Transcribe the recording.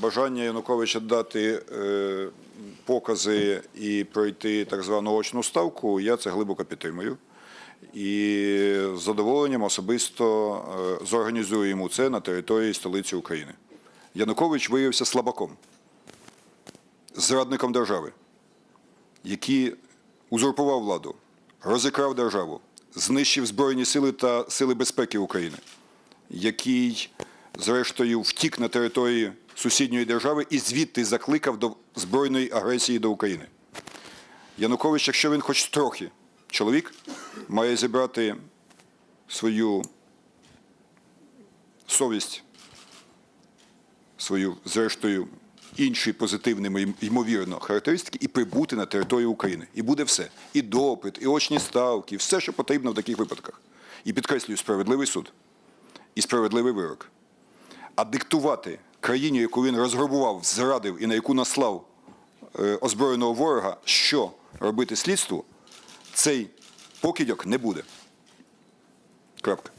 бажання Януковича дати е, покази і пройти так звану очну ставку, я це глибоко підтримую. І з задоволенням особисто е, зорганізую йому це на території столиці України. Янукович виявився слабаком, зрадником держави, який узурпував владу, розікрав державу, знищив Збройні сили та сили безпеки України, який, зрештою, втік на території сусідньої держави і звідти закликав до збройної агресії до України. Янукович, якщо він хоч трохи чоловік, має зібрати свою совість, свою, зрештою, інші позитивними, ймовірно, характеристики і прибути на територію України. І буде все. І допит, і очні ставки, і все, що потрібно в таких випадках. І підкреслюю, справедливий суд і справедливий вирок. А диктувати країні, яку він розграбував, зрадив і на яку наслав е, озброєного ворога, що робити слідству, цей покидьок не буде. Крапка.